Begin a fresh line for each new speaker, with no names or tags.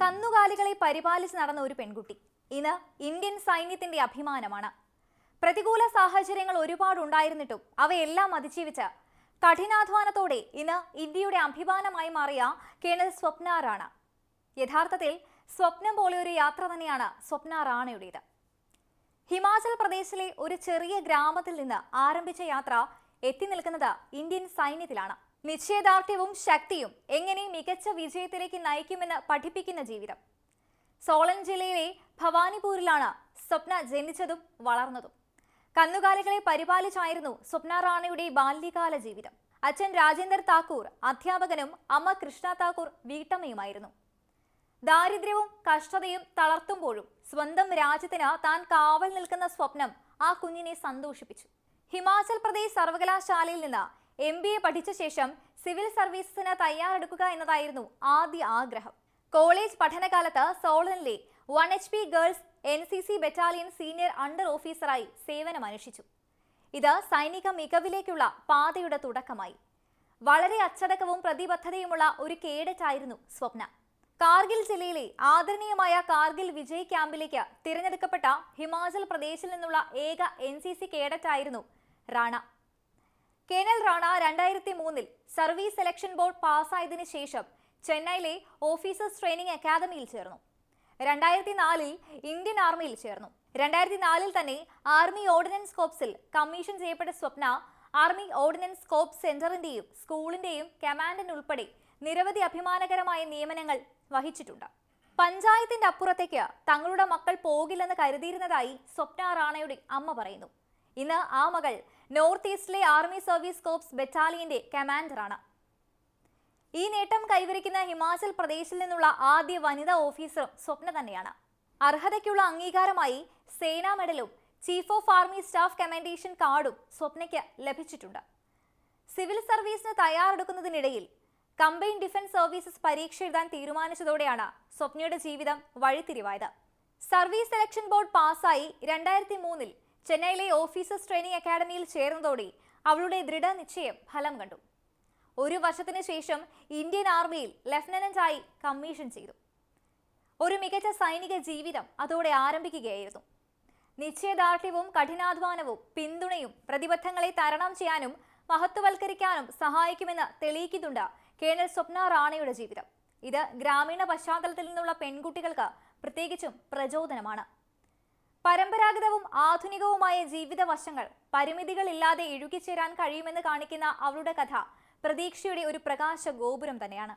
കന്നുകാലികളെ പരിപാലിച്ച് നടന്ന ഒരു പെൺകുട്ടി. ഇന്ന് ഇന്ത്യൻ സൈന്യത്തിന്റെ അഭിമാനമാണ്. പ്രതികൂല സാഹചര്യങ്ങൾ ഒരുപാട് ഉണ്ടായിരുന്നിട്ടും അവയെല്ലാം അതിജീവിച്ച് കഠിനാധ്വാനത്തോടെ ഇന്ന് ഇന്ത്യയുടെ അഭിമാനമായി മാറിയ കേണൽ സ്വപ്ന യഥാർത്ഥത്തിൽ സ്വപ്നം പോലെ ഒരു യാത്ര തന്നെയാണ് സ്വപ്ന റാണയുടേത്. ഹിമാചൽ പ്രദേശിലെ ഒരു ചെറിയ ഗ്രാമത്തിൽ നിന്ന് ആരംഭിച്ച യാത്ര എത്തി നിൽക്കുന്നത് ഇന്ത്യൻ സൈന്യത്തിലാണ്. നിശ്ചയദാർഢ്യവും ശക്തിയും എങ്ങനെ മികച്ച വിജയത്തിലേക്ക് നയിക്കുമെന്ന് പഠിപ്പിക്കുന്ന ജീവിതം. സോളൻ ജില്ലയിലെ ഭവാനിപൂരിലാണ് സ്വപ്ന ജനിച്ചതും വളർന്നതും. കന്നുകാലികളെ പരിപാലിച്ചായിരുന്നു സ്വപ്ന റാണയുടെ ബാല്യകാല ജീവിതം. അച്ഛൻ രാജേന്ദർ താക്കൂർ അധ്യാപകനും അമ്മ കൃഷ്ണ താക്കൂർ വീട്ടമ്മയുമായിരുന്നു. ദാരിദ്ര്യവും കഷ്ടതയും തളർത്തുമ്പോഴും സ്വന്തം രാജ്യത്തിന് താൻ കാവൽ നിൽക്കുന്ന സ്വപ്നം ആ കുഞ്ഞിനെ സന്തോഷിപ്പിച്ചു. ഹിമാചൽ പ്രദേശ് സർവകലാശാലയിൽ നിന്ന് എം ബി എ പഠിച്ച ശേഷം സിവിൽ സർവീസസിന് തയ്യാറെടുക്കുക എന്നതായിരുന്നു ആദ്യ ആഗ്രഹം. കോളേജ് പഠനകാലത്ത് സോളനിലെ one H P girls N C C battalion senior under ഓഫീസറായി സേവനമനുഷ്ഠിച്ചു ഇത് സൈനിക മികവിലേക്കുള്ള പാതയുടെ തുടക്കമായി. വളരെ അച്ചടക്കവും പ്രതിബദ്ധതയുമുള്ള ഒരു കേഡറ്റായിരുന്നു സ്വപ്ന. കാർഗിൽ ജില്ലയിലെ ആദരണീയമായ കാർഗിൽ വിജയ് ക്യാമ്പിലേക്ക് തിരഞ്ഞെടുക്കപ്പെട്ട ഹിമാചൽ പ്രദേശിൽ നിന്നുള്ള ഏക എൻ സി സി കേഡറ്റായിരുന്നു റാണ. കേണൽ റാണ രണ്ടായിരത്തി മൂന്നിൽ സർവീസ് സെലക്ഷൻ ബോർഡ് പാസ്സായതിനു ശേഷം ചെന്നൈയിലെ ഓഫീസേഴ്സ് ട്രെയിനിങ് അക്കാദമിയിൽ ചേർന്നു. രണ്ടായിരത്തി നാലിൽ ഇന്ത്യൻ ആർമിയിൽ ചേർന്നു. രണ്ടായിരത്തി നാലിൽ തന്നെ ആർമി ഓർഡിനൻസ് കോപ്സിൽ കമ്മീഷൻ ചെയ്യപ്പെട്ട സ്വപ്ന ആർമി ഓർഡിനൻസ് കോപ്പ് സെന്ററിന്റെയും സ്കൂളിന്റെയും കമാൻഡൻ ഉൾപ്പെടെ നിരവധി അഭിമാനകരമായ നിയമനങ്ങൾ വഹിച്ചിട്ടുണ്ട്. പഞ്ചായത്തിന്റെ അപ്പുറത്തേക്ക് തങ്ങളുടെ മക്കൾ പോകില്ലെന്ന് കരുതിയിരുന്നതായി സ്വപ്ന റാണയുടെ അമ്മ പറയുന്നു. ഇന്ന് ആ മകൾ നോർത്ത് ഈസ്റ്റിലെ ആർമി സർവീസ് കോപ്സ് ബറ്റാലിയന്റെ കമാൻഡറാണ്. ഈ നേട്ടം കൈവരിക്കുന്ന ഹിമാചൽ പ്രദേശിൽ നിന്നുള്ള ആദ്യ വനിതാ ഓഫീസറും സ്വപ്ന തന്നെയാണ്. അർഹതയ്ക്കുള്ള അംഗീകാരമായി സേനാ മെഡലും chief of army staff commendation കാർഡും സ്വപ്നയ്ക്ക് ലഭിച്ചിട്ടുണ്ട്. സിവിൽ സർവീസിന് തയ്യാറെടുക്കുന്നതിനിടയിൽ കമ്പൈൻ ഡിഫൻസ് സർവീസസ് പരീക്ഷ എഴുതാൻ തീരുമാനിച്ചതോടെയാണ് സ്വപ്നയുടെ ജീവിതം വഴിത്തിരിവായത്. സർവീസ് സെലക്ഷൻ ബോർഡ് പാസ്സായി രണ്ടായിരത്തി മൂന്നിൽ ചെന്നൈയിലെ ഓഫീസേഴ്സ് ട്രെയിനിങ് അക്കാദമിയിൽ ചേർന്നതോടെ അവളുടെ ദൃഢനിശ്ചയം ഫലം കണ്ടു. ഒരു വർഷത്തിന് ശേഷം ഇന്ത്യൻ ആർമിയിൽ ലഫ്റ്റനന്റായി കമ്മീഷൻ ചെയ്തു. ഒരു മികച്ച സൈനിക ജീവിതം അതോടെ ആരംഭിക്കുകയായിരുന്നു. നിശ്ചയദാർഢ്യവും കഠിനാധ്വാനവും പിന്തുണയും പ്രതിബദ്ധങ്ങളെ തരണം ചെയ്യാനും മഹത്വവൽക്കരിക്കാനും സഹായിക്കുമെന്ന് തെളിയിക്കുന്നുണ്ട് കേണൽ സ്വപ്ന റാണയുടെ ജീവിതം. ഇത് ഗ്രാമീണ പശ്ചാത്തലത്തിൽ നിന്നുള്ള പെൺകുട്ടികൾക്ക് പ്രത്യേകിച്ചും പ്രചോദനമാണ്. പരമ്പരാഗതവും ആധുനികവുമായ ജീവിത വശങ്ങൾ പരിമിതികളില്ലാതെ ഇഴുകിച്ചേരാൻ കഴിയുമെന്ന് കാണിക്കുന്ന അവളുടെ കഥ പ്രതീക്ഷയുടെ ഒരു പ്രകാശ ഗോപുരം തന്നെയാണ്.